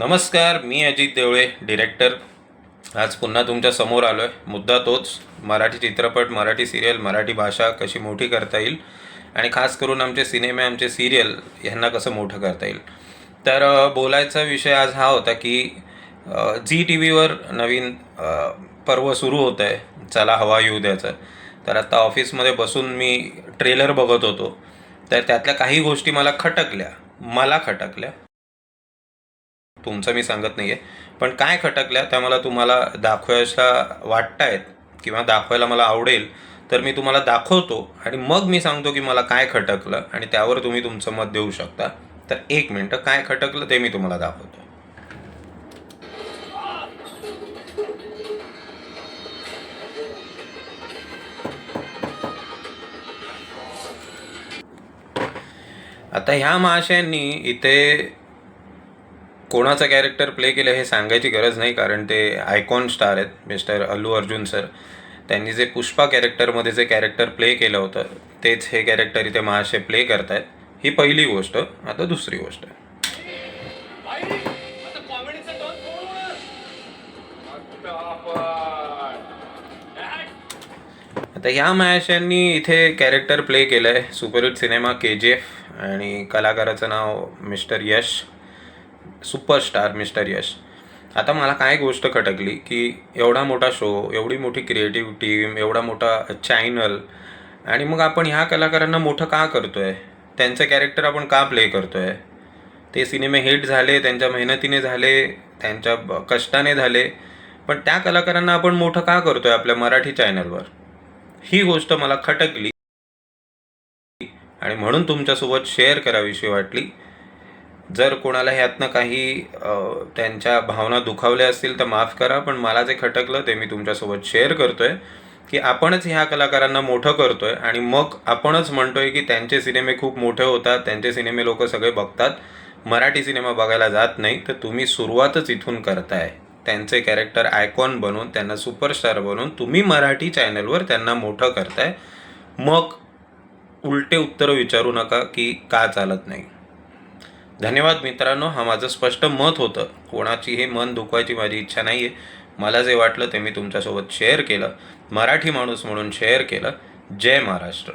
नमस्कार मी अजित देवळे डिरेक्टर आज पुन्हा तुमच्यासमोर आलो आहे मुद्दा तोच मराठी चित्रपट मराठी सिरियल मराठी भाषा कशी मोठी करता येईल? आणि खास करून आमचे सिनेमे आमचे सिरियल ह्यांना कसं मोठं करता येईल? तर बोलायचा विषय आज हा होता की झी टी व्हीवर नवीन पर्व सुरू होतं आहे चला हवा येऊ द्याचं तर आता ऑफिसमध्ये बसून मी ट्रेलर बघत होतो. तर त्यातल्या काही गोष्टी मला खटकल्या. मला खटकल्या. तुमचं मी सांगत नाही आहे पण काय खटकल्या त्या मला तुम्हाला दाखवायच्या वाटतायत किंवा दाखवायला मला आवडेल तर मी तुम्हाला दाखवतो आणि मग मी सांगतो की मला काय खटकलं आणि त्यावर तुम्ही तुमचं मत देऊ शकता. तर एक मिनटं काय खटकलं ते मी तुम्हाला दाखवतो. आता ह्या महाशयांनी इथे कोणाचं कॅरेक्टर प्ले केलं हे सांगायची गरज नाही कारण ते आयकॉन स्टार आहेत मिस्टर अल्लू अर्जुन सर त्यांनी जे पुष्पा कॅरेक्टरमध्ये जे कॅरेक्टर प्ले केलं होतं तेच हे कॅरेक्टर इथे महाशय प्ले करतायत. ही पहिली गोष्ट. आता दुसरी गोष्ट. आता आता ह्या महाशयांनी इथे कॅरेक्टर प्ले केलं आहे superhit cinema K G F आणि कलाकाराचं नाव Mr Yash. Superstar Mr Yash. आता मला काय गोष्ट खटकली की एवढा मोठा शो एवढी मोठी क्रिएटिव्ह टीम एवढा मोठा चॅनल आणि मग आपण ह्या कलाकारांना मोठं का करतोय? त्यांचं कॅरेक्टर आपण का प्ले करतोय? ते सिनेमे हिट झाले त्यांच्या मेहनतीने झाले त्यांच्या कष्टाने झाले पण त्या कलाकारांना आपण मोठं का करतोय आपल्या मराठी चॅनलवर ही गोष्ट मला खटकली आणि म्हणून तुमच्यासोबत शेअर करावीशी वाटली. जर कोणाला ह्यातनं काही त्यांच्या भावना दुखावल्या असतील तर माफ करा पण मला जे खटकलं ते मी तुमच्यासोबत शेअर करतोय की आपणच ह्या कलाकारांना मोठं करतोय आणि मग आपणच म्हणतोय की त्यांचे सिनेमे खूप मोठे होतात त्यांचे सिनेमे लोक सगळे बघतात मराठी सिनेमा बघायला जात नाही तर तुम्ही सुरुवातच इथून करताय. त्यांचे कॅरेक्टर आयकॉन बनवून त्यांना सुपरस्टार बनवून तुम्ही मराठी चॅनलवर त्यांना मोठं करताय. मग उलटे उत्तरं विचारू नका की का चालत नाही. धन्यवाद मित्रांनो हा माझं स्पष्ट मत होतं. कोणाचीही मन दुखवायची माझी इच्छा नाही आहे मला जे वाटलं ते मी तुमच्यासोबत शेअर केलं. मराठी माणूस म्हणून शेअर केलं. जय महाराष्ट्र.